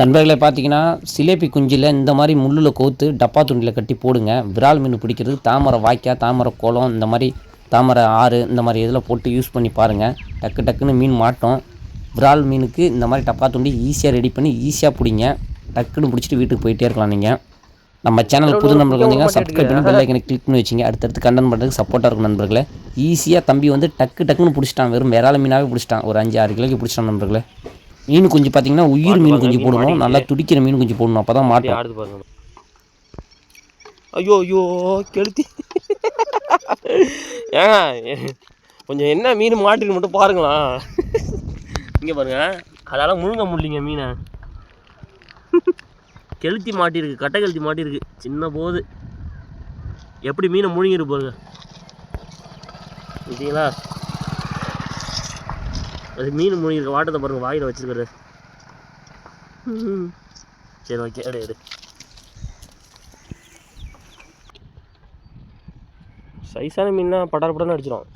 நண்பர்களே பார்த்தீங்கன்னா சிலேபி குஞ்சில் இந்த மாதிரி முள்ளில் கோத்து டப்பா துண்டில் கட்டி போடுங்க. விரால் மீன் பிடிக்கிறதுக்கு தாமரை வாய்க்கா தாமரை குளம் இந்த மாதிரி தாமரை ஆறு இந்த மாதிரி இதில் போட்டு யூஸ் பண்ணி பாருங்கள் டக்கு டக்குன்னு மீன் மாட்டோம். விரால் மீனுக்கு இந்த மாதிரி டப்பா துண்டி ஈஸியாக ரெடி பண்ணி ஈஸியாக பிடிங்க. டக்குன்னு பிடிச்சிட்டு வீட்டுக்கு போயிட்டே இருக்கலாம் நீங்கள் நம்ம சேனல் புது நண்பர்கள் வந்தீங்கன்னா சப்ஸ்கிரைப் பண்ணி பெல் ஐக்கனை கிளிக் பண்ணி வச்சிங்க. அடுத்தடுத்து கண்டென்ட் பண்ணுறதுக்கு சப்போர்ட்டாக இருக்கும் நண்பர்களே. ஈஸியாக தம்பி வந்து டக்கு டக்குன்னு பிடிச்சிட்டான். வெறும் விரால மீனாகவே பிடிச்சிட்டான். ஒரு அஞ்சு ஆறு கிலோக்கு பிடிச்சிட்டான் நண்பர்களே. மீன் குஞ்சு பார்த்தீங்கன்னா உயிர் மீன் குஞ்சு போடணும். நல்லா துடிக்கிற மீன் குஞ்சு போடணும். அப்போ தான் மாட்டோம். ஐயோ ஐயோ கெளுத்தி. ஏங்க கொஞ்சம் என்ன மீன் மாட்டிருக்கு மட்டும் பாருங்களா இங்கே பாருங்க அதால முழுங்க முடியலைங்க மீனை. கெளுத்தி மாட்டிருக்கு கட்டை கெளுத்தி மாட்டிருக்கு சின்ன போது. எப்படி மீனை முழுங்கிரு பாருங்க. பார்த்தீங்களா அது மீன் முழுங்கிருக்க வாட்டத்தை பாருங்க வாயில் வச்சிருக்காரு ம். சரி ஓகே எடு எடு. சைஸான மீன்னா படார் படன்னு அடிச்சிடும்